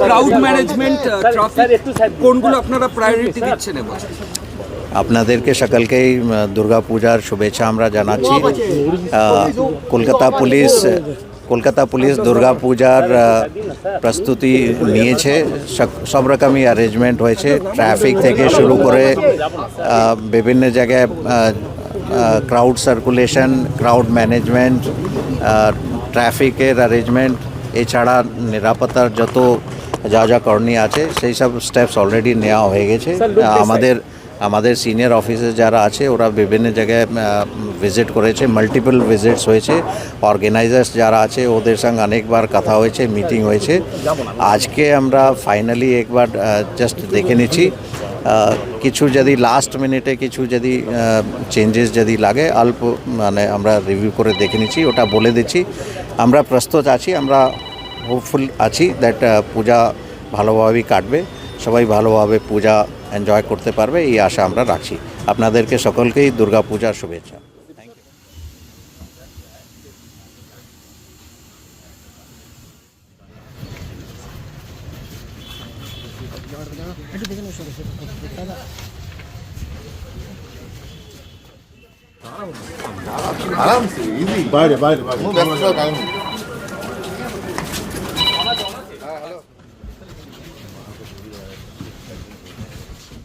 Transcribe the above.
Crowd management কোনগুলো আপনারা priority দিচ্ছেন এবার আপনাদেরকে সকলকেই আহ, দুর্গাপূজার শুভেচ্ছা আমরা জানাচ্ছি। কলকাতা পুলিশ কলকাতা পুলিশ দুর্গাপূজার আহ, প্রস্তুতি নিয়েছে। সব- সব রকমই অ্যারেঞ্জমেন্ট হয়েছে। ট্রাফিক থেকে শুরু করে বিভিন্ন জায়গায় ক্রাউড সার্কুলেশন ক্রাউড ম্যানেজমেন্ট ট্রাফিকের অ্যারেঞ্জমেন্ট এছাড়া নিরাপত্তার যত যা যা করণীয় আছে সেই সব স্টেপস অলরেডি নেওয়া হয়ে গেছে। আমাদের আমাদের সিনিয়র অফিসার যারা আছে, ওরা বিভিন্ন জায়গায় ভিজিট করেছে মাল্টিপল ভিজিটস হয়েছে। অর্গানাইজার্স যারা আছে, ওদের সঙ্গে অনেকবার কথা হয়েছে মিটিং হয়েছে। আজকে আমরা ফাইনালি একবার জাস্ট দেখে নিচ্ছি। কিছু যদি লাস্ট মিনিটে কিছু যদি চেঞ্জেস যদি লাগে, অল্প মানে আমরা রিভিউ করে দেখে নিচ্ছি, ওটা বলে দিচ্ছি। আমরা প্রস্তুত আছি, আমরা হোপফুল আছি দ্যাট পূজা ভালোভাবেই কাটবে। সবাই ভালোভাবে পূজা এনজয় করতে পারবে এই আশা আমরা রাখছি। আপনাদেরকে সকলকেই দুর্গা পূজার শুভেচ্ছা বাইরে বাইরে বাইরে।